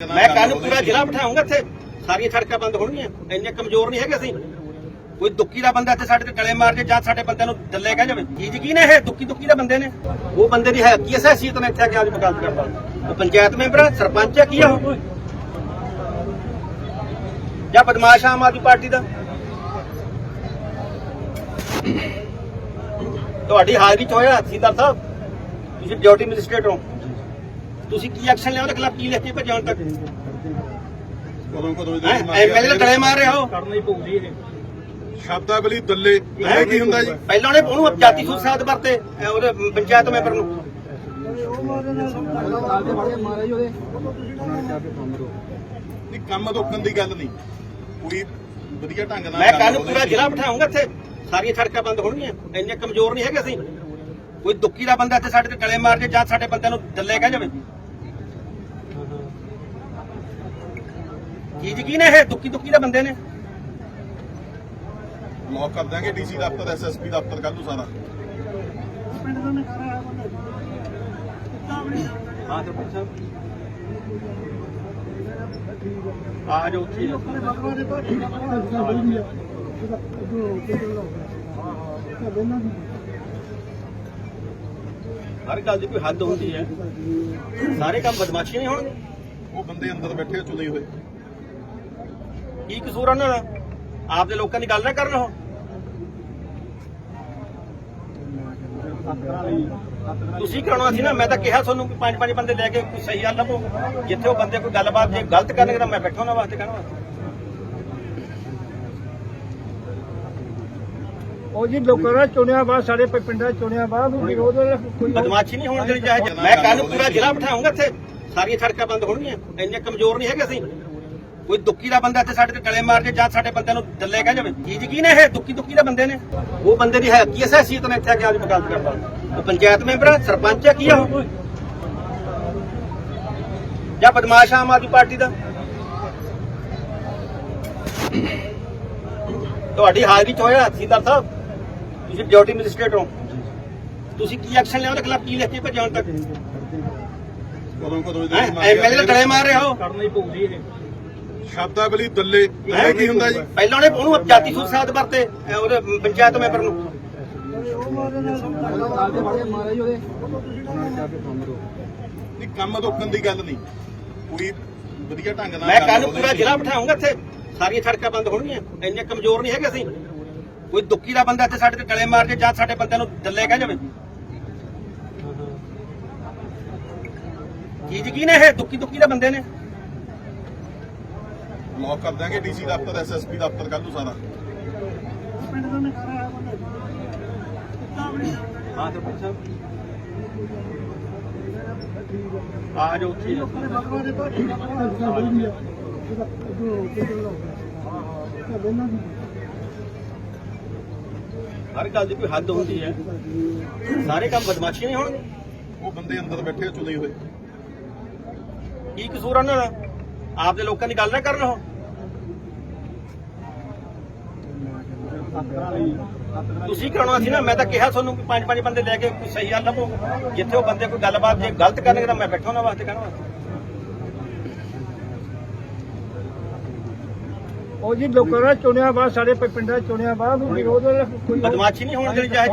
ਮੈਂ ਕੱਲ ਪੂਰਾ ਜ਼ਿਲ੍ਹਾ ਬਿਠਾਉਂਗਾ ਇੱਥੇ। ਸਾਰੀਆਂ ਸੜਕਾਂ ਬੰਦ ਹੋਣਗੀਆਂ। ਇੰਨੇ ਕਮਜ਼ੋਰ ਨਹੀਂ ਹੈਗੇ ਅਸੀਂ। ਕੋਈ ਦੁੱਕੀ ਦਾ ਬੰਦਾ ਇੱਥੇ ਸਾਡੇ ਤੇ ਗਲੇ ਮਾਰ ਕੇ ਜਾਂ ਸਾਡੇ ਬੰਦਿਆਂ ਨੂੰ ਡੱਲੇ ਕਹਿ ਜਾਵੇ। ਕੀ ਯਕੀਨ ਹੈ ਦੁੱਕੀ ਦੁੱਕੀ ਦੇ ਬੰਦੇ ਨੇ। ਉਹ ਬੰਦੇ ਦੀ ਹੈ ਕੀ ਹੈਸੀਅਤ ਨੇ ਇੱਥੇ ਆ ਕੇ ਅੱਜ ਗੱਲ ਕਰਦਾ ਉਹ ਪੰਚਾਇਤ ਮੈਂਬਰ ਹੈ ਸਰਪੰਚ ਹੈ ਕੀ ਆ ਉਹ? ਜਾਂ ਬਦਮਾਸ਼ ਆਮ ਆਦਮੀ ਪਾਰਟੀ ਦਾ? ਤੁਹਾਡੀ ਹਾਜ਼ਰੀ ਚ ਹੋਇਆ ਸੀਦਾਰ ਸਾਹਿਬ। ਤੁਸੀਂ ਡਿਊਟੀ ਮੈਜਿਸਟ੍ਰੇਟ ਹੋ। ਤੁਸੀਂ ਕੀ ਐਕਸ਼ਨ ਲਿਆ ਉਹਦੇ ਖਿਲਾਫ ਕੀ ਲਿਖ ਕੇ ਭੇਜਿਆ ਹੁਣ ਤੱਕ? ਕਦੋਂ ਕਦੋਂ ਐਮਐਲਏ ਦੇ ਗਲੇ ਮਾਰ ਰਹੇ ਹੋ। ਕਰਨਾ ਹੀ ਪਊ ਜੀ ਇਹ। ਸ਼ਬਦਾਵਲੀ ਦੱਲੇ ਇਹ ਕੀ ਹੁੰਦਾ ਜੀ? ਪਹਿਲਾਂ ਉਹਨੇ ਉਹਨੂੰ ਜਾਤੀ ਸੁਸਾਦ ਵਰਤੇ ਇਹ ਉਹਦੇ ਪੰਚਾਇਤ ਮੈਂਬਰ ਨੂੰ। ਨਹੀਂ ਕੰਮ ਰੋਕਣ ਦੀ ਗੱਲ ਨਹੀਂ। ਕੋਈ ਵਧੀਆ ਢੰਗ ਨਾਲ ਮੈਂ ਕੱਲ। ਪੂਰਾ ਜ਼ਿਲ੍ਹਾ ਬਿਠਾਉਂਗਾ ਇੱਥੇ। ਸਾਰੀਆਂ ਸੜਕਾਂ ਬੰਦ ਹੋਣਗੀਆਂ। ਇੰਨੇ ਕਮਜ਼ੋਰ ਨਹੀਂ ਹੈਗੇ ਅਸੀਂ। ਕੋਈ ਦੁੱਕੀ ਦਾ ਬੰਦਾ ਇੱਥੇ ਸਾਡੇ ਤੇ ਗਲੇ ਮਾਰ ਕੇ ਜਾਂ ਸਾਡੇ ਬੰਦਿਆਂ ਨੂੰ ਡੱਲੇ ਕਹਿ ਜਾਵੇ। ਕੀ ਯਕੀਨ ਹੈ ਇਹ? ਦੁੱਕੀ ਦੁੱਕੀ ਦੇ ਬੰਦੇ ਨੇ। ਬਲੌਕ ਕਰ ਦਾਂਗੇ ਡੀਸੀ ਦਫ਼ਤਰ ਐਸਐਸਪੀ ਦਫ਼ਤਰ ਕੱਲ ਨੂੰ ਸਾਰਾ। ਹਾਂ ਸਰਪੰਚ ਸਾਹਿਬ ਆ ਜਾਓ ਉੱਥੇ। ਹਰ ਗੱਲ ਦੀ ਕੋਈ ਹੱਦ ਹੁੰਦੀ ਹੈ। ਸਾਰੇ ਕੰਮ ਬਦਮਾਸ਼ੀ ਨਹੀਂ ਹੋਣਗੇ। ਉਹ ਬੰਦੇ ਅੰਦਰ ਬੈਠੇ ਚੁਣੇ ਹੋਏ। ਕੀ ਕਸੂਰ ਉਹਨਾਂ ਦਾ? ਆਪਦੇ ਲੋਕਾਂ ਦੀ ਗੱਲ ਨਾ ਕਰਨ ਉਹ। ਤੁਸੀਂ ਕਰਾਉਣਾ ਸੀ ਨਾ ਮੈਂ ਤਾਂ ਕਿਹਾ ਤੁਹਾਨੂੰ ਕਿ ਪੰਜ ਪੰਜ ਬੰਦੇ ਲੈ ਕੇ ਕੋਈ ਸਹੀ ਹੱਲ ਲੱਭੋ ਜਿੱਥੇ ਉਹ ਬੰਦੇ ਕੋਈ ਗੱਲਬਾਤ ਜੇ ਗਲਤ ਕਰਨਗੇ ਤਾਂ ਮੈਂ ਬੈਠਾ ਉਹਨਾਂ ਵਾਸਤੇ ਕਹਿਣਾ। ਉਹ ਜੀ ਲੋਕਾਂ ਦਾ ਚੁਣਿਆ ਬਾਅਦ ਸਾਡੇ ਪ- ਪਿੰਡਾਂ 'ਚ ਚੁਣਿਆ ਬਾਅਦ ਉਹ ਵਿਰੋਧ ਵਾਲਾ ਕੋਈ ਬਦਮਾਸ਼ੀ ਨਹੀਂ ਹੋਣ ਦੇਣੀ ਚਾਹੇ ਮੈਂ ਕੱਲ ਨੂੰ ਪੂਰਾ ਜ਼ਿਲ੍ਹਾ ਬਿਠਾਉਂਗਾ ਇੱਥੇ। ਸਾਰੀਆਂ ਸੜਕਾਂ ਬੰਦ ਹੋਣਗੀਆਂ। ਇੰਨੇ ਕਮਜ਼ੋਰ ਨਹੀਂ ਹੈਗੇ ਅਸੀਂ। ਕੋਈ ਦੁੱਕੀ ਦਾ ਬੰਦਾ ਇੱਥੇ ਸਾਡੇ ਤੇ ਗਲੇ ਮਾਰ ਕੇ ਜਾਂ ਸਾਡੇ ਬੰਦਿਆਂ ਨੂੰ ਡੱਲੇ ਕਹਿ ਜਾਵੇ। ਕੀ ਯਕੀਨ ਹੈ ਇਹ? ਦੁੱਕੀ ਦੁੱਕੀ ਦੇ ਬੰਦੇ ਨੇ। ਉਹ ਬੰਦੇ ਦੀ ਹੈ ਕੀ ਹੈਸੀਅਤ ਨੇ ਇੱਥੇ ਆ ਕੇ ਅੱਜ ਗੱਲ ਕਰਦਾ ਉਹ ਪੰਚਾਇਤ ਮੈਂਬਰ ਸਰਪੰਚ ਹੈ ਕੀ ਆ ਉਹ? ਜਾਂ ਬਦਮਾਸ਼ ਆਮ ਆਦਮੀ ਪਾਰਟੀ ਦਾ? ਤੁਹਾਡੀ ਹਾਜ਼ਰੀ ਚ ਹੋਇਆ ਸੀਦਾਰ ਸਾਹਿਬ। ਤੁਸੀਂ ਡਿਊਟੀ ਮੈਜਿਸਟ੍ਰੇਟ ਹੋ। ਤੁਸੀਂ ਕੀ ਐਕਸ਼ਨ ਲਿਆ ਉਹਦੇ ਖਿਲਾਫ ਕੀ ਲਿਖ ਕੇ ਭੇਜਿਆ ਹੁਣ ਤੱਕ? ਕਦੋਂ ਕਦੋਂ ਐਮਐਲਏ ਦੇ ਗਲੇ ਮਾਰ ਰਹੇ ਹੋ ਕਰਨਾ ਹੀ ਪਊ ਜੀ ਇਹ ਸ਼ਬਦਾਵਲੀ ਦੱਲੇ। ਇਹ ਕੀ ਹੁੰਦਾ ਜੀ? ਪਹਿਲਾਂ ਉਹਨੇ ਉਹਨੂੰ ਜਾਤੀ ਸੁਸਾਦ ਵਰਤੇ ਉਹਦੇ ਪੰਚਾਇਤ ਮੈਂਬਰ ਨੂੰ। ਨਹੀਂ ਕੰਮ ਰੋਕਣ ਦੀ ਗੱਲ ਨਹੀਂ। ਕੋਈ ਵਧੀਆ ਢੰਗ ਨਾਲ ਮੈਂ ਕੱਲ। ਪੂਰਾ ਜ਼ਿਲ੍ਹਾ ਬਿਠਾਉਂਗਾ ਇੱਥੇ। ਸਾਰੀਆਂ ਸੜਕਾਂ ਬੰਦ ਹੋਣਗੀਆਂ। ਇੰਨੇ ਕਮਜ਼ੋਰ ਨਹੀਂ ਹੈਗੇ ਅਸੀਂ। ਕੋਈ ਦੁੱਕੀ ਦਾ ਬੰਦਾ ਇੱਥੇ ਸਾਡੇ ਤੇ ਗਲੇ ਮਾਰ ਕੇ ਜਾਂ ਸਾਡੇ ਬੰਦਿਆਂ ਨੂੰ ਡੱਲੇ ਕਹਿ ਜਾਵੇ। ਕੀ ਯਕੀਨ ਹੈ ਇਹ? ਦੁੱਕੀ ਦੁੱਕੀ ਦੇ ਬੰਦੇ ਨੇ। ਬਲੌਕ ਕਰ ਦਾਂਗੇ ਡੀਸੀ ਦਫ਼ਤਰ ਐਸਐਸਪੀ ਦਫ਼ਤਰ ਕੱਲ ਨੂੰ ਸਾਰਾ। ਹਾਂ ਆ ਉੱਥੇ ਹਰ ਗੱਲ ਦੀ ਕੋਈ ਹੱਦ ਹੁੰਦੀ ਹੈ। ਸਾਰੇ ਕੰਮ ਬਦਮਾਸ਼ੀ ਨਹੀਂ ਹੋਣਗੇ। ਉਹ ਬੰਦੇ ਅੰਦਰ ਬੈਠੇ ਚੁਣੇ ਹੋਏ। ਕੀ ਕਸੂਰ ਉਹਨਾਂ ਦਾ? ਆਪਦੇ ਲੋਕਾਂ ਦੀ ਗੱਲ ਨਾ ਕਰਨ ਉਹ। ਤੁਸੀਂ ਕਰਾਉਣਾ ਸੀ ਨਾ ਮੈਂ ਤਾਂ ਕਿਹਾ ਤੁਹਾਨੂੰ ਕਿ ਪੰਜ ਪੰਜ ਬੰਦੇ ਲੈ ਕੇ ਕੋਈ ਸਹੀ ਹੱਲ ਲੱਭੋ। ਜਿੱਥੇ ਉਹ ਬੰਦੇ ਕੋਈ ਗੱਲਬਾਤ ਜੇ ਗਲਤ ਕਰਨਗੇ ਤਾਂ ਮੈਂ ਬੈਠਾ ਉਹਨਾਂ ਵਾਸਤੇ ਕਹਿਣਾ। ਉਹ ਜੀ ਲੋਕਾਂ ਦਾ ਚੁਣਿਆ ਬਾਅਦ ਸਾਡੇ ਪਿੰਡਾਂ ਚੁਣਿਆ ਬਾਅਦ ਵਿਰੋਧ ਕੋਈ ਬਦਮਾਸ਼ੀ ਨਹੀਂ ਹੋਣ ਦੇਣੀ ਚਾਹੇ